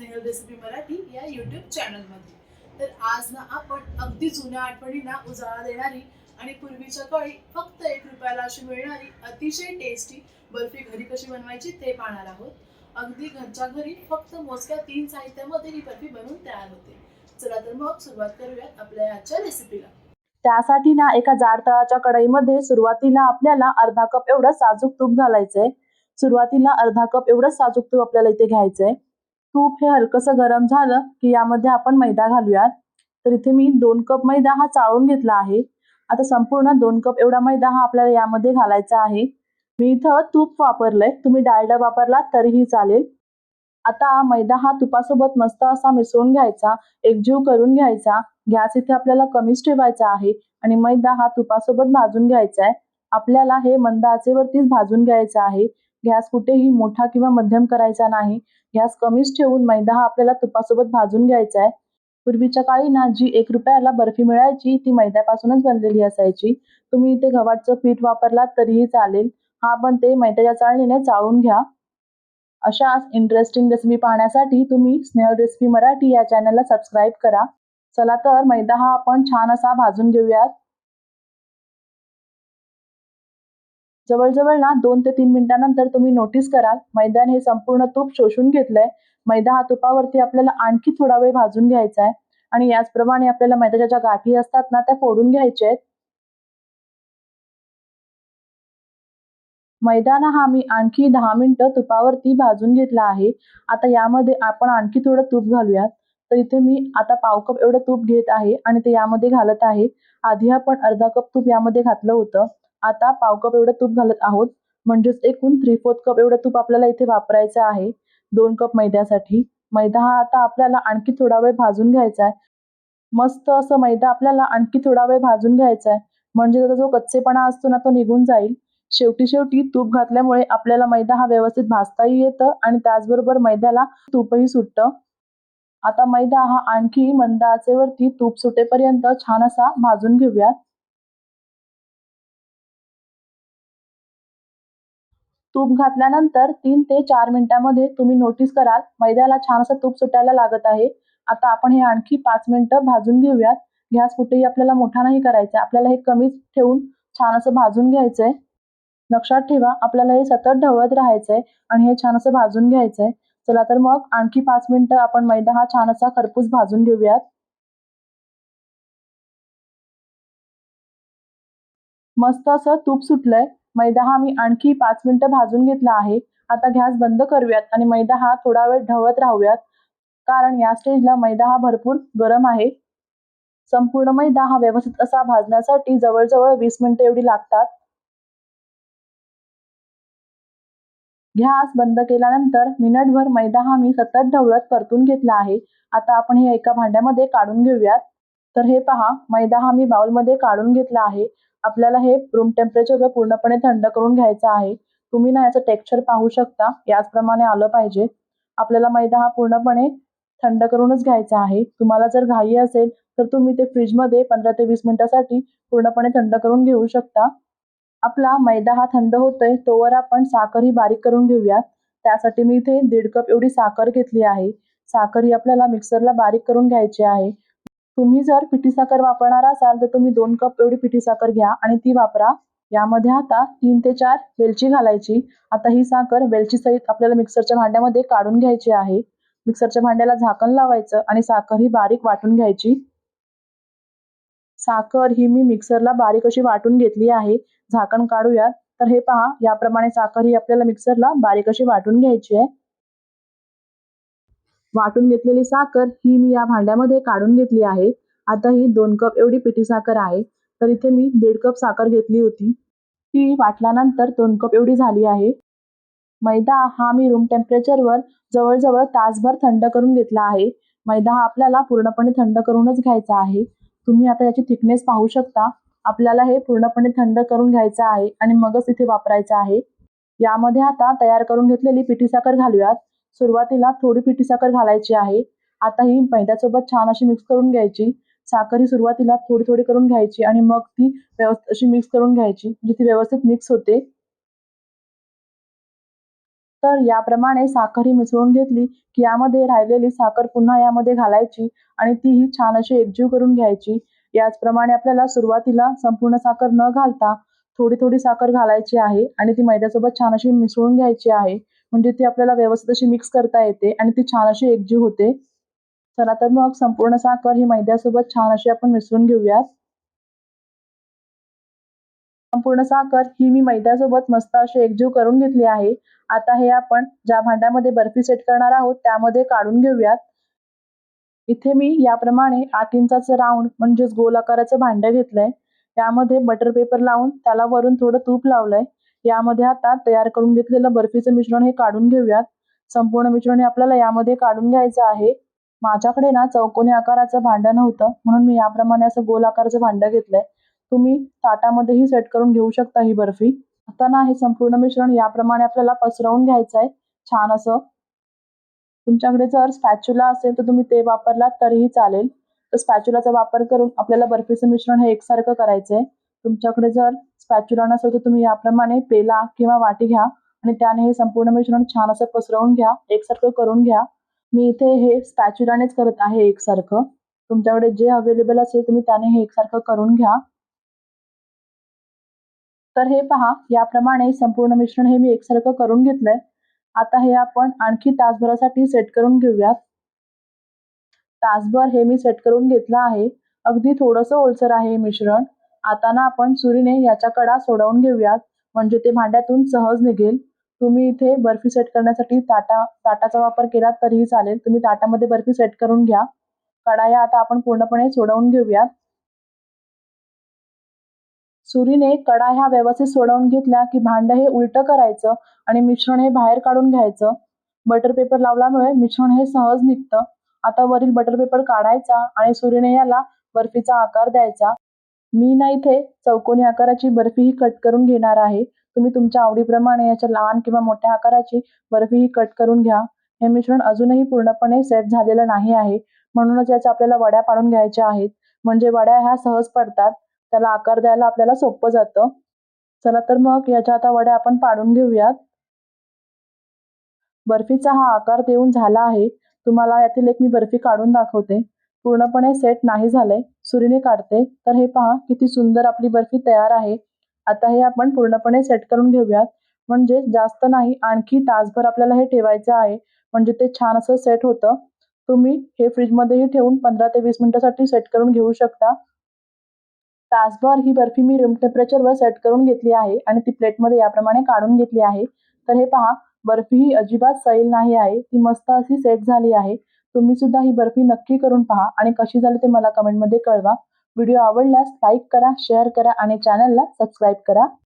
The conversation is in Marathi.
स्नेहल रेसिपी मराठी या यूट्यूब चॅनलमध्ये तर आज ना आपण अगदी जुन्या आठवणींना उजाळा देणारी आणि पूर्वीच्या काळी फक्त एक रुपयाला अशी मिळणारी अतिशय टेस्टी बर्फी घरी कशी बनवायची ते पाहणार आहोत. अगदी घरच्या घरी फक्त मोजक्या तीन साहित्यामध्ये ही बर्फी बनवून तयार होते. चला तर मग सुरुवात करूयात आपल्या आजच्या रेसिपीला त्यासाठी ना एका जाड तळाच्या कढईमध्ये सुरुवातीला आपल्याला अर्धा कप एवढं साजूक तूप घालायचंय. सुरुवातीला अर्धा कप एवढं साजूक तूप आपल्याला इथे घ्यायचंय. तूप हे हलकसं गरम झालं की यामध्ये आपण मैदा घालूयात. तर इथे मी दोन कप मैदा हा चाळून घेतला आहे. आता संपूर्ण दोन कप एवढा मैदा हा आपल्याला यामध्ये घालायचा आहे. मी इथं तूप वापरलंय. तुम्ही डालडा वापरला तरीही चालेल. आता मैदा हा तुपासोबत मस्त असा मिसळून घ्यायचा. एकजीव करून घ्यायचा. गॅस इथे आपल्याला कमीच ठेवायचा आहे आणि मैदा हा तुपासोबत भाजून घ्यायचा आहे. आपल्याला हे मंद आचेवरतीच भाजून घ्यायचा आहे. गॅस कुठेही मोठा किंवा मध्यम करायचा नाही. गॅस कमीच ठेवून मैदा हा आपल्याला तुपासोबत भाजून घ्यायचा आहे. पूर्वीच्या काळी ना जी एक रुपयाला बर्फी मिळायची ती मैद्यापासूनच बनलेली असायची. तुम्ही इथे गव्हाचं पीठ वापरलात तरीही चालेल. हा पण ते मैद्याच्या चाळणीने चाळून घ्या. अशाच इंटरेस्टिंग रेसिपी पाहण्यासाठी तुम्ही स्नेहल रेसिपी मराठी या चॅनलला सबस्क्राईब करा. चला तर मैदा हा आपण छान असा भाजून घेऊयात. जवळजवळ ना दोन ते तीन मिनिटांनंतर तुम्ही नोटीस कराल. मैदान हे संपूर्ण तूप शोषून घेतलंय. मैदा हा तुपावरती आपल्याला आणखी थोडा वेळ भाजून घ्यायचा आहे. आणि याचप्रमाणे आपल्याला मैद्याच्या ज्या गाठी असतात ना त्या फोडून घ्यायच्या आहेत. मैदाना हा मी आणखी दहा मिनिटं तुपावरती भाजून घेतला आहे. आता यामध्ये आपण आणखी थोडं तूप घालूयात. तर इथे मी आता पाव कप एवढं तूप घेत आहे आणि ते यामध्ये घालत आहे. आधी आपण अर्धा कप तूप यामध्ये घातलं होतं. आता पाव कप एवढं तूप घालत आहोत. म्हणजेच एकूण थ्री फोर्थ कप एवढं तूप आपल्याला इथे वापरायचं आहे. दोन कप मैद्यासाठी. मैदा हा आता आपल्याला आणखी थोडा वेळ भाजून घ्यायचा आहे. मस्त असं मैदा आपल्याला आणखी थोडा वेळ भाजून घ्यायचा आहे. म्हणजे त्याचा जो कच्चेपणा असतो ना तो निघून जाईल. शेवटी शेवटी तूप घातल्यामुळे आपल्याला मैदा हा व्यवस्थित भाजताही येतं आणि त्याचबरोबर मैद्याला तूपही सुटतं. आता मैदा हा आणखी मंद आचेवरती तूप सुटेपर्यंत छान असा भाजून घेऊयात. तूप घातल्यानंतर तीन ते चार मिनिटांमध्ये तुम्ही नोटीस कराल मैद्याला छान असं तूप सुटायला लागत आहे. आता आपण हे आणखी पाच मिनिटं भाजून घेऊयात. गॅस कुठेही आपल्याला मोठा नाही करायचा आपल्याला हे कमीच ठेवून छान असं भाजून घ्यायचंय लक्षात ठेवा आपल्याला हे सतत ढवळत राहायचंय आणि हे छान असं भाजून घ्यायचंय चला तर मग आणखी पाच मिनिटं आपण मैदा हा छान असा खरपूस भाजून घेऊयात. मस्त असं तूप सुटलंय. मैदा हा मी आणखी पाच मिनिटं भाजून घेतला आहे. आता गॅस बंद करूयात आणि मैदा हा थोडा वेळ ढवळत राहूयात. कारण या स्टेजला मैदा हा भरपूर गरम आहे. संपूर्ण मैदा हा व्यवस्थित असा भाजण्यासाठी जवळजवळ वीस मिनिटं एवढी लागतात. गॅस बंद केल्यानंतर मिनिटभर मैदा हा मी सतत ढवळत परतून घेतला आहे. आता आपण हे एका भांड्यामध्ये काढून घेऊयात. तर हे पहा मैदा हा मी बाउलमध्ये काढून घेतला आहे. आपल्याला हे रूम टेम्परेचरवर पूर्णपणे थंड करून घ्यायचं आहे. तुम्ही ना याचं टेक्स्चर पाहू शकता. याचप्रमाणे आलं पाहिजे. आपल्याला मैदा हा पूर्णपणे थंड करूनच घ्यायचा आहे. तुम्हाला जर घाई असेल तर तुम्ही ते फ्रीजमध्ये पंधरा ते वीस मिनिटासाठी पूर्णपणे थंड करून घेऊ शकता. आपला मैदा हा थंड होतोय तोवर आपण साखर ही बारीक करून घेऊयात. त्यासाठी मी इथे दीड कप एवढी साखर घेतली आहे. साखर ही आपल्याला मिक्सरला बारीक करून घ्यायची आहे. तुम्ही जर पिठी साखर वापरणार असाल तर तुम्ही दोन कप एवढी पिठी साखर घ्या आणि ती वापरा. यामध्ये आता तीन ते चार वेलची घालायची. आता ही साखर वेलची सहित आपल्याला मिक्सरच्या भांड्यामध्ये काढून घ्यायची आहे. मिक्सरच्या भांड्याला झाकण लावायचं आणि साखर ही बारीक वाटून घ्यायची. साखर ही मी मिक्सरला बारीक अशी वाटून घेतली आहे. झाकण काढूयात. तर हे पहा याप्रमाणे साखर ही आपल्याला मिक्सरला बारीक अशी वाटून घ्यायची आहे. वाटून घेतलेली साखर ही मी या भांड्यामध्ये काढून घेतली आहे. आता ही दोन कप एवढी पिठी साखर आहे. तर इथे मी दीड कप साखर घेतली होती. ती वाटल्यानंतर दोन कप एवढी झाली आहे. मैदा हा मी रूम टेम्परेचरवर जवळजवळ तासभर थंड करून घेतला आहे. मैदा हा आपल्याला पूर्णपणे थंड करूनच घ्यायचा आहे. तुम्ही आता याची थिकनेस पाहू शकता. आपल्याला हे पूर्णपणे थंड करून घ्यायचं आहे आणि मगच इथे वापरायचं आहे. यामध्ये आता तयार करून घेतलेली पिठी साखर घालूयात. सुरुवातीला थोडी पिठी साखर घालायची आहे. आता ही मैद्यासोबत छान अशी मिक्स करून घ्यायची. साखर ही सुरुवातीला थोडी थोडी करून घ्यायची आणि मग ती व्यवस्थित अशी मिक्स करून घ्यायची म्हणजे ती व्यवस्थित मिक्स होते. तर याप्रमाणे साखर ही मिसळून घेतली की यामध्ये राहिलेली साखर पुन्हा यामध्ये घालायची आणि तीही छान अशी एकजीव करून घ्यायची. याचप्रमाणे आपल्याला सुरुवातीला संपूर्ण साखर न घालता थोडी थोडी साखर घालायची आहे आणि ती मैद्यासोबत छान अशी मिसळून घ्यायची आहे. म्हणजे ती आपल्याला व्यवस्थित अशी मिक्स करता येते आणि ती छान अशी एकजीव होते. चला तर मग संपूर्ण साखर ही मैद्यासोबत छान अशी आपण मिसळून घेऊयात. संपूर्ण साखर ही मी मैद्यासोबत मस्त अशी एकजीव करून घेतली आहे. आता हे आपण ज्या भांड्यामध्ये बर्फी सेट करणार आहोत त्यामध्ये काढून घेऊयात. इथे मी याप्रमाणे आठ इंचाचं राऊंड म्हणजेच गोल आकाराचं भांडं घेतलंय. त्यामध्ये बटर पेपर लावून त्याला वरून थोडं तूप लावलंय. यामध्ये आता तयार करून घेतलेलं बर्फीचं मिश्रण हे काढून घेऊयात. संपूर्ण मिश्रण हे आपल्याला यामध्ये काढून घ्यायचं आहे. माझ्याकडे ना चौकोनी आकाराचं भांडं नव्हतं म्हणून मी याप्रमाणे असं गोल आकाराचं भांडं घेतलंय. तुम्ही ताटामध्येही सेट करून घेऊ शकता ही बर्फी. आता ना हे संपूर्ण मिश्रण याप्रमाणे आपल्याला पसरवून घ्यायचं आहे छान असं. तुमच्याकडे जर स्पॅच्युला असेल तर तुम्ही ते वापरलात तरीही चालेल. तर स्पॅच्युलाचा वापर करून आपल्याला बर्फीचं मिश्रण हे एकसारखं करायचं आहे तुमच्याकडे जर स्पॅच्युला नसेल तर तुम्ही याप्रमाणे पेला किंवा वाटी घ्या आणि त्याने हे संपूर्ण मिश्रण छान असं पसरवून घ्या एकसारखं करून घ्या. मी इथे हे स्पॅच्युलानेच करत आहे एकसारखं. तुमच्याकडे जे अवेलेबल असेल तुम्ही त्याने हे एकसारखं करून घ्या. तर हे पहा याप्रमाणे संपूर्ण मिश्रण हे मी एकसारखं करून घेतलंय. आता हे आपण आणखी तासभरासाठी सेट करून घेऊयात. तासभर हे मी सेट करून घेतलं आहे. अगदी थोडंसं ओलसर आहे हे मिश्रण. आता ना आपण सुरीने याच्या कडा सोडवून घेऊयात. म्हणजे ते भांड्यातून सहज निघेल. तुम्ही इथे बर्फी सेट करण्यासाठी ताटा ताटाचा वापर केला तरीही चालेल. तुम्ही ताटामध्ये बर्फी सेट करून घ्या. कडाया आता आपण पूर्णपणे सोडवून घेऊयात. सुरीने कडा ह्या व्यवस्थित सोडवून घेतल्या की भांड हे उलटं करायचं आणि मिश्रण हे बाहेर काढून घ्यायचं. बटर पेपर लावल्यामुळे मिश्रण हे सहज निघतं. आता वरील बटर पेपर काढायचा आणि सुरीने याला बर्फीचा आकार द्यायचा. मी ना इथे. चौकोनी आकाराची बर्फीही कट करून घेणार आहे. तुम्ही तुमच्या आवडीप्रमाणे याच्या लहान किंवा मोठ्या आकाराची बर्फीही कट करून घ्या. हे मिश्रण अजूनही पूर्णपणे सेट झालेलं नाही आहे. म्हणूनच याच्या आपल्याला वड्या पाडून घ्यायच्या आहेत. म्हणजे वड्या ह्या सहज पडतात. त्याला आकार द्यायला आपल्याला सोपं जातं. चला तर मग याच्या आता वड्या आपण पाडून घेऊयात. बर्फीचा हा आकार देऊन झाला आहे. तुम्हाला यातील एक मी बर्फी काढून दाखवते. पूर्णपणे सेट नाही झालंय. सुरीने काढते. तर हे पहा किती सुंदर आपली बर्फी तयार आहे. आता हे आपण पूर्णपणे सेट करून घेऊयात. म्हणजे जास्त नाही आणखी तासभर आपल्याला हे ठेवायचं आहे. म्हणजे ते छान असं सेट होतं. तुम्ही हे फ्रीजमध्येही ठेवून पंधरा ते वीस मिनिटासाठी सेट करून घेऊ शकता. तासभर ही बर्फी मी रूम टेम्परेचरवर सेट करून घेतली आहे आणि ती प्लेटमध्ये याप्रमाणे काढून घेतली आहे. तर हे पहा बर्फी ही अजिबात सैल नाही आहे. ती मस्त अशी सेट झाली आहे. तुम्ही सुद्धा ही बर्फी नक्की करून पहा आणि कशी झाली ते मला कमेंटमध्ये कळवा. व्हिडिओ आवडल्यास लाईक करा शेअर करा आणि चॅनलला सबस्क्राईब करा.